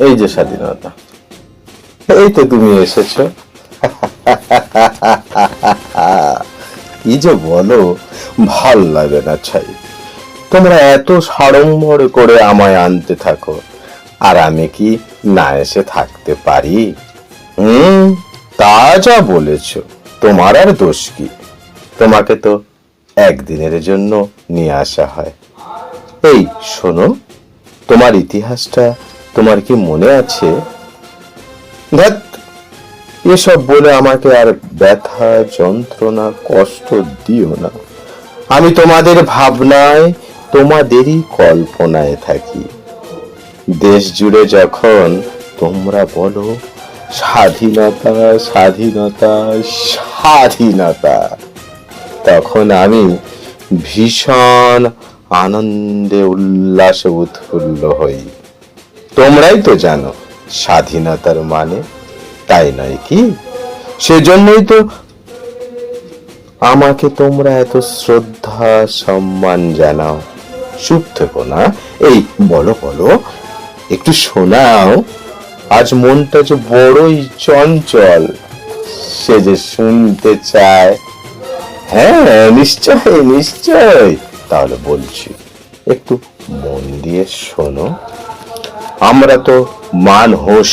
এই যে স্বাধীনতা। এই তো তুমি এসেছ। কি যে বলো, ভালো লাগে না ছাই। তোমরা এত সাড়ম্বর করে আমায় আনতে থাকো। আর আমি কি না এসে থাকতে পারি? হুম, তা যা বলেছ। তোমার আর দোষ কি? তোমাকে তো একদিনের জন্য নিয়ে আসা হয়। এই, শোনো, তোমার ইতিহাসটা তোমার কি মনে আছে? এসব বলে আমাকে আর ব্যথা, যন্ত্রণা, কষ্ট দিও না। আমি তোমাদের ভাবনায়, তোমাদেরই কল্পনায় থাকি। দেশ জুড়ে যখন তোমরা বলো, স্বাধীনতা স্বাধীনতা স্বাধীনতা, তখন আমি ভীষণ আনন্দে উল্লাসে উৎফুল্ল হই। তোমরাই তো জানো, স্বাধীনতার মানে তাই নয় কি? সেজন্যই তো আমাকে তোমরা এত শ্রদ্ধা, সম্মান জানাও। চুপ থেকো না। এই, বলো বলো, একটু শোনাও। আজ মনটা যে বড়ই চঞ্চল, সে যে শুনতে চায়। হ্যাঁ নিশ্চয় নিশ্চয়। তাহলে বলছি, একটু মন দিয়ে শোনো। আমরা তো মানুষ।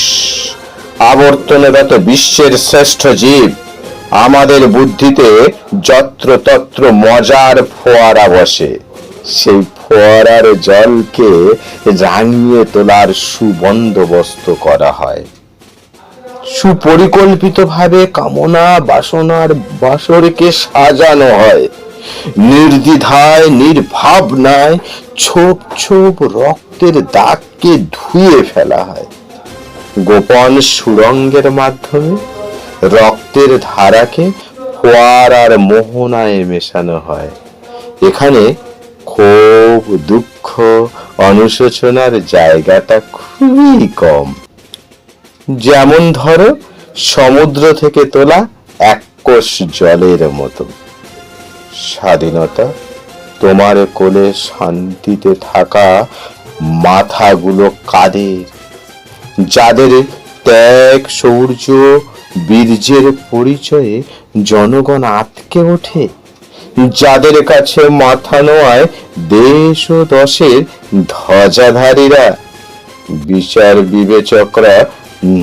আবর্তনগত বিশ্বের শ্রেষ্ঠ জীব। আমাদের বুদ্ধিতে যত্র তত্র মজার ফোয়ারা বসে। সেই ফোয়ারার জলকে রাঙিয়ে তোলার সুবন্দোবস্ত করা হয়। সুপরিকল্পিতভাবে কামনা বাসনার বাসরকে সাজানো হয়। নির্দ্বিধায়, নির্ভাবনায় ছোপ ছোপ রক্তের দাগকে ধুয়ে ফেলা হয়। গোপন সুরঙ্গের মাধ্যমে রক্তের ধারাকে ফোয়ারার মোহনায় মেশানো হয়। এখানে ক্ষোভ, দুঃখ, অনুশোচনার জায়গাটা খুবই কম। যেমন ধরো, সমুদ্র থেকে তোলা এক কোষ জলের মতো। স্বাধীনতা, তোমার কোলে শান্তিতে থাকা মাথাগুলো কাদের? যাদের ত্যাগ শৌর্য বীর্যের পরিচয়ে জনগণ আটকে ওঠে, যাদের কাছে মাথা নোয়ায় দেশ ও দশের ধ্বজাধারীরা, বিচার বিবেচকরা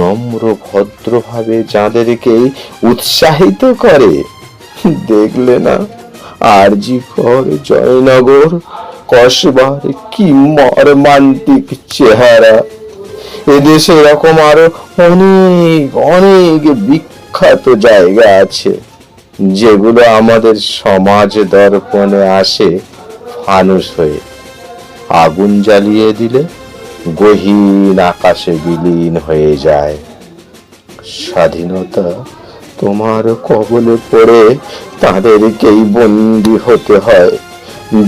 নম্র ভদ্রভাবে যাদেরকে উৎসাহিত করে, দেখলে না আরজি কর জয়নগর, কসবার কি মর্মান্তিক চেহারা। এদেশে এরকম আরও অনেক অনেক বিখ্যাত জায়গা আছে, যেগুলো আমাদের সমাজ দর্পণে আসে ফানুস হয়ে। আগুন জ্বালিয়ে দিলে গহীন আকাশে বিলীন হয়ে যায়। স্বাধীনতা তোমার কবলে পড়ে তাদেরকেই বন্দি হতে হয়।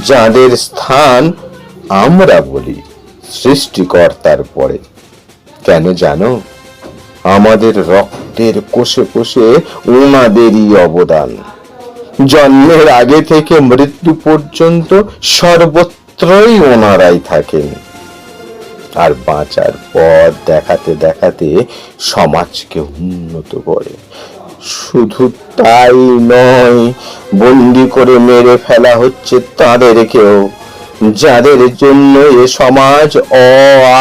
যাদের স্থান আমরা বলি সৃষ্টিকর্তার পরে। কেন জানো? আমাদের রক্তের কোষে কোষে ওনাদেরই অবদান। জন্মের আগে থেকে মৃত্যু পর্যন্ত সর্বত্রই ওনারাই থাকেন। আর বাঁচার পথ দেখাতে দেখাতে সমাজকে উন্নত করে। শুধু তাই নয়, বন্দি করে মেরে ফেলা হচ্ছে তাদেরকেও যাদের জন্য এ সমাজ অ,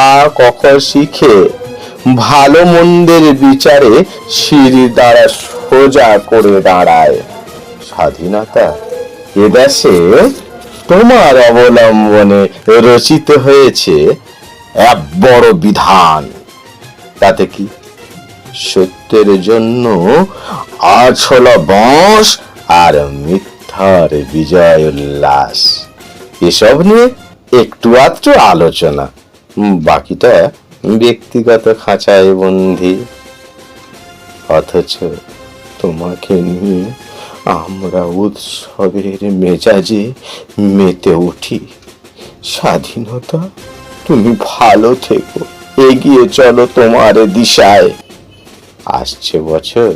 আ কখ শিখে, ভালো মন্দের বিচারে সিঁড়ি দ্বারা সোজা করে দাঁড়ায়। স্বাধীনতা এদেশে তোমার অবলম্বনে রচিত হয়েছে এক বড় বিধান। তাতে কি সত্যের জন্য আজ হলো আর মিথ্যার বিজয় উল্লাস। এসব নিয়ে একটু আধটু আলোচনা। বাকিটা ব্যক্তিগত খাঁচায় বন্দি। অথচ তোমাকে নিয়ে আমরা উৎসবের মেজাজে মেতে উঠি। স্বাধীনতা, তুমি ভালো থেকো, এগিয়ে চলো তোমার দিশায়। আসছে বছর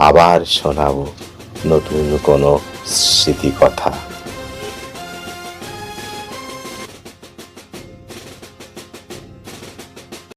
আবার শোনাব নতুন কোনো স্মৃতি কথা